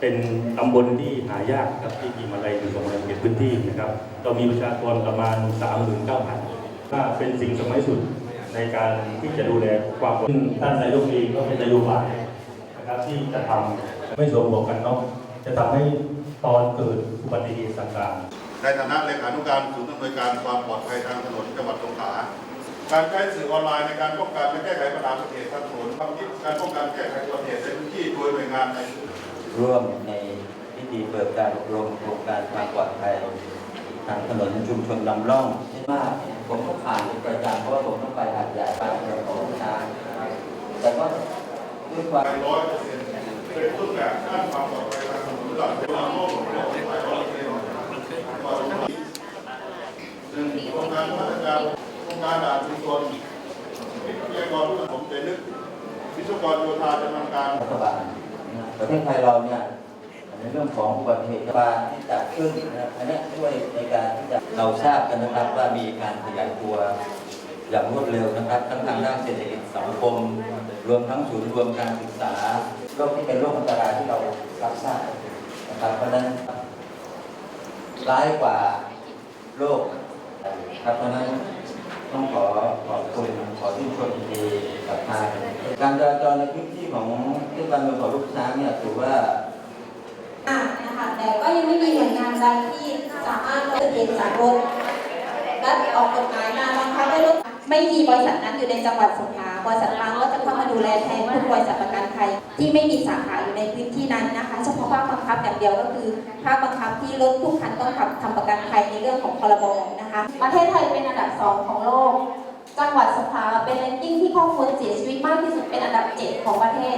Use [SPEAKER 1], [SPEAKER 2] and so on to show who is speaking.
[SPEAKER 1] เป็นตำบลที่หายากครับที่มีมาลัยอยู่สองร้อยเอ็ดพื้นที่นะครับ เรามีประชากรประมาณ39,000ถ้าเป็นสิ่งสมัยสุดในการที่จะดูแลความปลอดภัยซึ่งท่านนายกเองก็เป็นนโยบายนะครับที่จะทำไม่สวมหมวกกันน็อกจะทำให้ตอนเกิดอุบัติเหตุต่างๆ
[SPEAKER 2] ในฐานะเลขานุการศูนย์อำนวยการความปลอดภัยทางถนนจังหวัดสงขลาการใช้สื่อออนไลน์ในการป้องกันและแก้ไขปัญหาอุบัติเหตุทางถนนความคิดการป้องกันแก้ไขอุบัติเหตุในพื้นที่โดยหน่วยงานใน
[SPEAKER 3] ร่วมในพิธีเปิดการอบรมโครงการความปลอดภัยทางถนนชุมชนลำล่องใช่มากผมก็ผ่านเป็นประจำเพราะว่าผมต้องไปหาดใหญ่บ้านเราของช้างแต่ก็ด้วยความ
[SPEAKER 2] ร้อยเปอร์เซ็นต์เป็นรูปแบบด้านความปลอดภัยทางถนนหลักเป็นความโลภของเราไปร้อยเปอร์เซ็นต์ซึ่งโครงการมาตรการโครงการด่านชุมชนวิทยากรผู้ผมเป็นนึกวิศวกรโยธาจะทำการ
[SPEAKER 3] รัฐบาล ประเทศไทยเราเนี่ยในเรื่องของอุบัติเหตุการที่จัดขึ้นนะครับอันนี้ช่วยในการที่จะเราทราบกันนะครับว่ามีการขยายตัวอย่างรวดเร็วนะครับ ทั้งทางด้านเศรษฐกิจสังคม รวมทั้งศูนย์รวมการศึกษาโรคที่เป็นโรคอันตรายที่เรารับทราบนะครับเพราะนั้นร้ายกว่าโรคครับเพราะนั้น ต้องขอขอบคุณขอชื่ชมยินดีกับทางการจราจรในพื้นที่ของเทศบาลเมืองเขาลูกช้างเนี่ยถือว่า
[SPEAKER 4] อ่านะคะแต่ก็ยังไม่มีหน่วยงานใดที่สามารถลดเกณฑ์สากลและออกกฎหมายมาบังคับให้ลดไม่มีบริษัทนั้นอยู่ในจังหวัดสงขลาบริษัทบางก็จะเข้ามาดูแลแทนทุกบริษัทประกันภัย ที่ไม่มีสาขาอยู่ในพื้นที่นั้นนะคะ เฉพาะภาคบังคับอย่างเดียวก็คือภาคบังคับที่รถทุกคันต้องทำทำประกันภัยในเรื่องของพรบนะคะ ประเทศไทยเป็นอันดับสองของโลก จังหวัดสงขลาเป็นแรงกิ้งที่ข้อมูลเสียชีวิตมากที่สุดเป็นอันดับเจ็ดของประเทศ